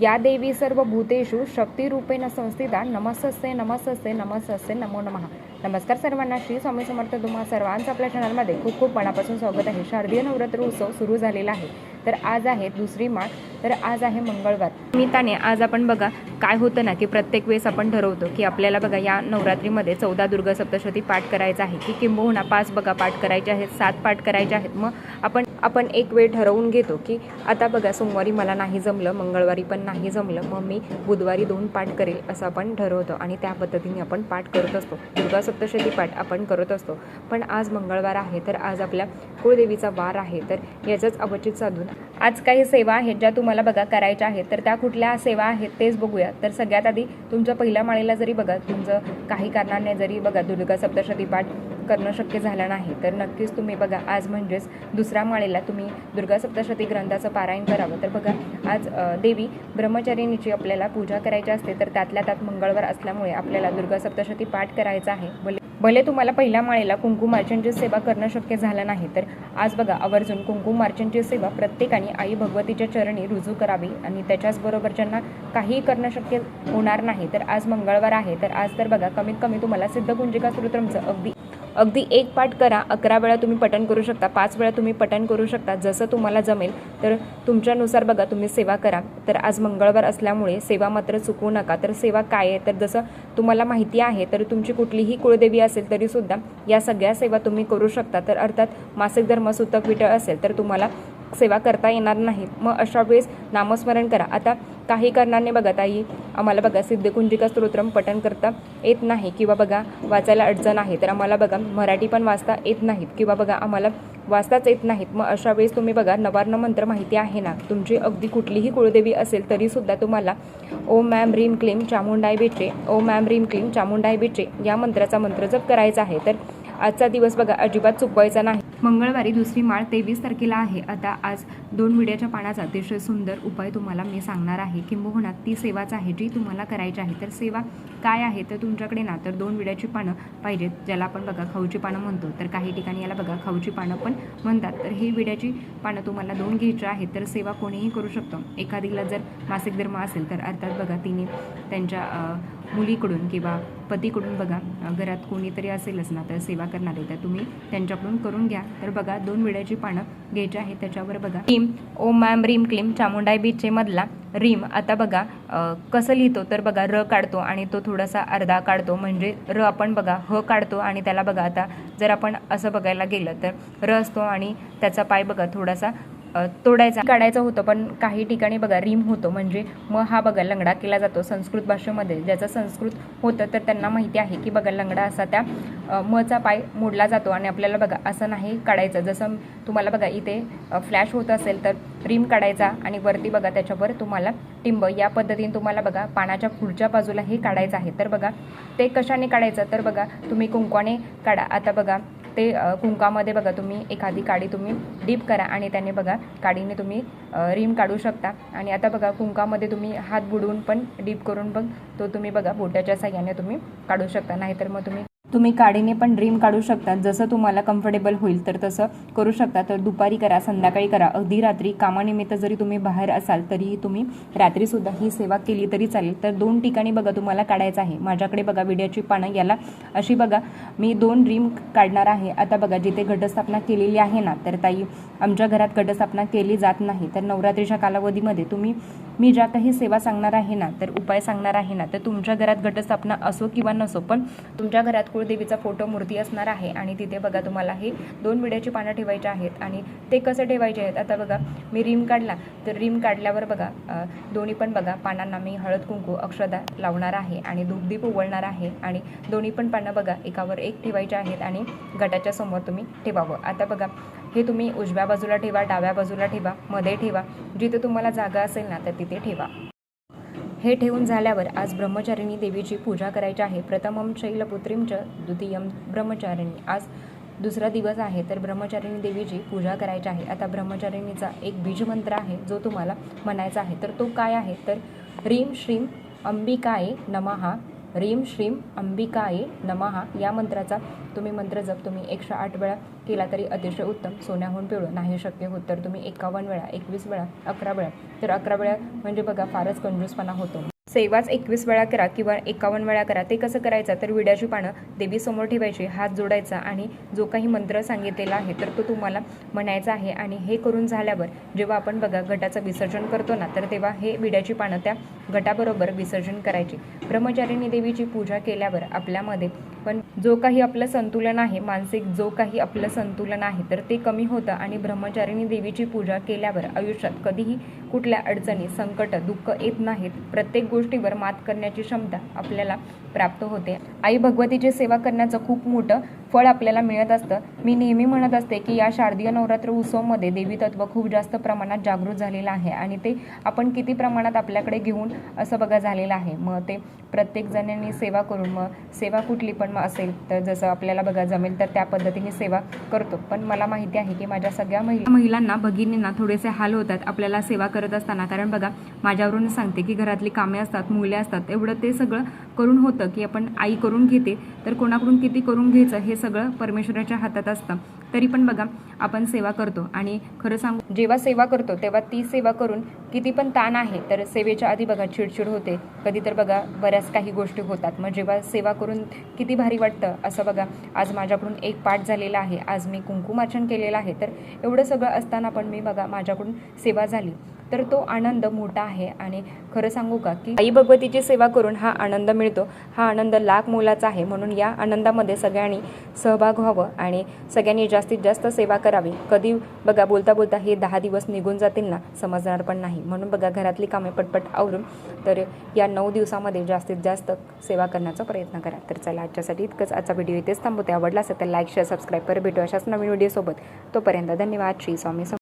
या देवी सर्व भूतेषु शक्तिरूपेण संस्थिता नमस्ते नमस्ते नमस्ते नमो नमः. नमस्कार सर्वांना श्री स्वामी समर्थ तुम्हा सर्वांचं आपल्या चॅनलमध्ये खूप खूप मनापासून स्वागत आहे. शारदीय नवरात्र उत्सव सुरू झालेला आहे. तर आज आहे दुसरी माळ तर आज आहे मंगळवार. निमित्ताने आज आपण बघा काय होतं ना की प्रत्येक वेळेस आपण ठरवतो की आपल्याला बघा या नवरात्रीमध्ये चौदा दुर्गा सप्तशती पाठ करायचा आहे. की किंबहुना पाच बघा पाठ करायचे आहेत सात पाठ करायचे आहेत. मग आपण आपण एक वेळ ठरवून घेतो की आता बघा सोमवारी मला नाही जमलं मंगळवारी पण नाही जमलं मग मी बुधवारी दोन पाठ करेल असं आपण ठरवतो आणि त्या पद्धतीने आपण पाठ करत असतो. दुर्गा सप्तशती पाठ आपण करत असतो. पण आज मंगळवार आहे तर आज आपल्या कुळदेवीचा वार आहे. तर याचंच अवचित साधून आज काही सेवा आहेत ज्या तुम्हाला बघा करायच्या आहेत. तर त्या कुठल्या सेवा आहेत तेच बघूया. तर सगळ्यात आधी तुमच्या पहिल्या माळेला जरी बघा तुमचं काही कारणाने जरी बघा दुर्गा सप्तशती पाठ करणं शक्य झालं नाही तर नक्कीच तुम्ही बघा आज म्हणजेच दुसऱ्या माळेला तुम्ही दुर्गा सप्तशती ग्रंथाचं पारायण करावं. तर बघा आज देवी ब्रह्मचारिणीची आपल्याला पूजा करायची असते तर त्यातल्या त्यात मंगळवार असल्यामुळे आपल्याला दुर्गा सप्तशती पाठ करायचा आहे. भले तुम्हाला पहिल्या माळेला कुंकुमार्चनची सेवा करणं शक्य झालं नाही तर आज बघा आवर्जून कुंकुमार्चनची सेवा प्रत्येकाने आई भगवतीच्या चरणी रुजू करावी आणि त्याच्याचबरोबर ज्यांना काहीही करणं शक्य होणार नाही. तर आज मंगळवार आहे तर आज तर बघा कमीत कमी तुम्हाला सिद्धकुंजिका स्तोत्रमचं अगदी अगदी एक पाठ करा अकरा वेळा तुम्ही पठण करू शकता पाच वेळा तुम्ही पठण करू शकता जसं तुम्हाला जमेल तर तुमच्यानुसार बघा तुम्ही सेवा करा. तर आज मंगळवार असल्यामुळे सेवा मात्र चुकवू नका. तर सेवा काय आहे? तर जसं तुम्हाला माहिती आहे तर तुमची कुठलीही कुळदेवी असेल तरीसुद्धा या सगळ्या सेवा तुम्ही करू शकता. तर अर्थात मासिक धर्म सुतक विटळ असेल तर तुम्हाला सेवा करता येणार नाहीत मग अशा वेळेस नामस्मरण करा. आता काही कारणाने बघा ताई आम्हाला बघा सिद्धकुंजिका स्तोत्रम पठण करता येत नाही किंवा बघा वाचायला अडचण आहे तर आम्हाला बघा मराठी पण वाचता येत नाहीत किंवा बघा आम्हाला वाचताच येत नाहीत. मग अशा वेळेस तुम्ही बघा नवार्ण मंत्र माहिती आहे ना तुमची अगदी कुठलीही कुळदेवी असेल तरीसुद्धा तुम्हाला ओम मॅम रीम क्लीम चामुंडाय बेचे ओम मॅम रीम क्लीम चामुंडाय बेचे या मंत्राचा मंत्र जप करायचा आहे. तर आजचा दिवस बघा अजिबात चुकवायचा नाही. मंगळवारी दुसरी माळ तेवीस तारखेला आहे. आता आज दोन विड्याच्या पानाचा अतिशय सुंदर उपाय तुम्हाला मी सांगणार आहे. किंबहुना ती सेवाच आहे जी तुम्हाला करायची आहे. तर सेवा काय आहे? तर तुमच्याकडे ना तर दोन विड्याची पानं पाहिजेत ज्याला आपण बघा खाऊची पानं म्हणतो. तर काही ठिकाणी याला बघा खाऊची पानं पण म्हणतात. तर ही विड्याची पानं तुम्हाला दोन घ्यायची आहेत तर सेवा कोणीही करू शकतो. एखादीला जर मासिक धर्म असेल तर अर्थात बघा तिने त्यांच्या मुलीकडून किंवा पतीकडून बघा घरात कोणीतरी असेलच ना तर सेवा करणारे तर तुम्ही त्यांच्याकडून करून घ्या. तर बघा दोन विड्याची पानं घ्यायची आहे त्याच्यावर बघा. रीम ओम मॅम रीम क्लीम चामुंडाई बीचचे मधला रीम. आता बघा कसं लिहितो तर बघा र काढतो आणि तो थोडासा अर्धा काढतो म्हणजे र आपण बघा ह काढतो आणि त्याला बघा आता जर आपण असं बघायला गेलं तर र असतो आणि त्याचा पाय बघा थोडासा तोडायचा काढायचं होतं पण काही ठिकाणी बघा रिम होतो. म्हणजे म हा बघा लंगडा केला जातो संस्कृत भाषेमध्ये. ज्याचं संस्कृत होतं तर त्यांना माहिती आहे की बघा लंगडा असा त्या मचा पाय मोडला जातो आणि आपल्याला बघा असं नाही काढायचं. जसं तुम्हाला बघा इथे फ्लॅश होत असेल तर रिम काढायचा आणि वरती बघा त्याच्यावर तुम्हाला टिंब या पद्धतीने तुम्हाला बघा पानाच्या पुढच्या बाजूला हे काढायचं आहे. तर बघा ते कशाने काढायचं? तर बघा तुम्ही कुंकवाने काढा. आता बघा ते कुंकामध्ये बघा तुम्ही एखादी काडी तुम्ही डीप करा आणि त्याने बघा काडीने तुम्ही रिम काढू शकता. आणि आता बघा कुंकामध्ये तुम्ही हात बुडवून पण डीप करून बघ तो तुम्ही बघा बोटाच्या साह्याने तुम्ही काढू शकता. नाहीतर मग तुम्ही तुम्ही काडीने पण ड्रीम काढू शकता जसं तुम्हाला कम्फर्टेबल होईल तर तसं करू शकता. तर दुपारी करा संध्याकाळी करा. अगदी रात्री कामानिमित्त जरी तुम्ही बाहेर असाल तरीही तुम्ही रात्रीसुद्धा ही सेवा केली तरी चालेल. तर दोन ठिकाणी बघा तुम्हाला काढायचं आहे. माझ्याकडे बघा विड्याची पानं. याला अशी बघा मी दोन ड्रीम काढणार आहे. आता बघा जिथे घटस्थापना केलेली आहे ना तर ताई आमच्या घरात घटस्थापना केली जात नाही. तर नवरात्रीच्या कालावधीमध्ये तुम्ही मी ज्या काही सेवा सांगणार आहे ना तर उपाय सांगणार आहे ना तर तुमच्या घरात घटस्थापना असो किंवा नसो पण तुमच्या घरात कुळदेवीचा फोटो मूर्ती असणार आहे आणि तिथे बघा तुम्हाला हे दोन विड्याची पानं ठेवायची आहेत आणि ते कसे ठेवायचे आहेत? आता बघा मी रिम काढला तर रिम काढल्यावर बघा दोन्ही पण बघा पानांना मी हळद कुंकू अक्षदा लावणार आहे आणि दुग्धीप उवळणार आहे आणि दोन्ही पण पानं बघा एकावर एक ठेवायचे आहेत आणि गटाच्या समोर तुम्ही ठेवावं. आता बघा हे तुम्ही उजव्या बाजूला ठेवा डाव्या बाजूला ठेवा मध्ये ठेवा. जिथे तुम्हाला जागा असेल ना तर तिथे ठेवा. हे ठेवून झाल्यावर आज ब्रह्मचारिणी देवीची पूजा करायची आहे. प्रथमम शैलपुत्रीम च द्वितीयम ब्रह्मचारिणी. आज दुसरा दिवस आहे तर ब्रह्मचारिणी देवीची पूजा करायची आहे. आता ब्रह्मचारिणीचा एक बीजमंत्र आहे जो तुम्हाला म्हणायचा आहे. तर तो काय आहे? तर ह्रीम श्रीम अंबिकाये नमहा रीम श्रीम अंबिकाये नमहा या मंत्राचा तुम्ही मंत्र जप तुम्ही एकशे आठ वेळा केला तरी अतिशय उत्तम. सोन्याहून पिवळं. नाही शक्य होत तर तुम्ही एकावन्न वेळा एकवीस वेळा अकरा वेळा. तर अकरा वेळा म्हणजे बघा फारच कंजूसपणा होतो. सेवाच एकवीस वेळा करा किंवा एकावन्न वेळा करा ते कसं करायचं? तर विड्याची पानं देवीसमोर ठेवायची हात जोडायचा आणि जो काही मंत्र सांगितलेला आहे तर तो तुम्हाला म्हणायचा आहे आणि हे करून झाल्यावर जेव्हा आपण बघा घटाचं विसर्जन करतो ना तर तेव्हा हे विड्याची पानं त्या घटाबरोबर विसर्जन करायची. ब्रह्मचारिणी देवीची पूजा केल्यावर आपल्यामध्ये पण जो काही आपलं संतुलन आहे मानसिक जो काही आपलं संतुलन आहे तर ते कमी होतं आणि ब्रह्मचारिणी देवीची पूजा केल्यावर आयुष्यात कधीही कुठल्या अडचणी संकट दुःख येत नाहीत. प्रत्येक गोष्टीवर मात करण्याची क्षमता आपल्याला प्राप्त होते. आई भगवतीची सेवा करण्याचं खूप मोठं फळ आपल्याला मिळत असतं. मी नेहमी म्हणत असते की या शारदीय नवरात्र उत्सवमध्ये देवी तत्व खूप जास्त प्रमाणात जागृत झालेलं आहे आणि ते आपण किती प्रमाणात आपल्याकडे घेऊन असं बघा झालेलं आहे. मग ते प्रत्येक जणांनी सेवा करून मग सेवा कुठली पण मग असेल तर जसं आपल्याला बघा जमेल तर त्या पद्धतीने सेवा करतो. पण मला माहिती आहे की माझ्या सगळ्या महिला महिलांना भगिनींना थोडेसे हाल होतात आपल्याला सेवा करत असताना. कारण बघा माझ्यावरून सांगते की घरातली कामे असतात मुले असतात एवढं ते सगळं करून होतं. की आपण आई करून घेते तर कोणाकडून किती करून घ्यायचं हे सगळं परमेश्वराच्या हातात असतं. तरी पण बघा आपण सेवा करतो. आणि खरं सांगू जेव्हा सेवा करतो तेव्हा ती सेवा करून किती पण ताण आहे तर सेवेच्या आधी बघा चिडचिड होते. कधी तर बघा बऱ्याच काही गोष्टी होतात. मग जेव्हा सेवा करून किती भारी वाटतं असं बघा आज माझ्याकडून एक पाठ झालेला आहे आज मी कुंकुमार्चन केलेलं आहे तर एवढं सगळं असताना पण मी बघा माझ्याकडून सेवा झाली. तर तो आनंद मोठा आहे. आणि खरं सांगू का की आई भगवतीची सेवा करून हा आनंद मिळतो. हा आनंद लाख मोलाचा आहे. म्हणून या आनंदामध्ये सगळ्यांनी सहभाग व्हावं आणि सगळ्यांनी जास्तीत जास्त सेवा करावी. कधी बघा बोलता बोलता हे दहा दिवस निघून जातील ना? समजणार पण नाही. म्हणून बघा घरातली कामे पटपट आवरून तर या नऊ दिवसामध्ये जास्तीत जास्त सेवा करण्याचा प्रयत्न करा. तर चला आजच्यासाठी इतकंच. आजचा व्हिडिओ इथेच थांबवते. आवडला असेल तर लाईक शेअर सबस्क्राईब कर भेटू अशाच नवीन व्हिडिओसोबत तोपर्यंत धन्यवाद. श्री स्वामी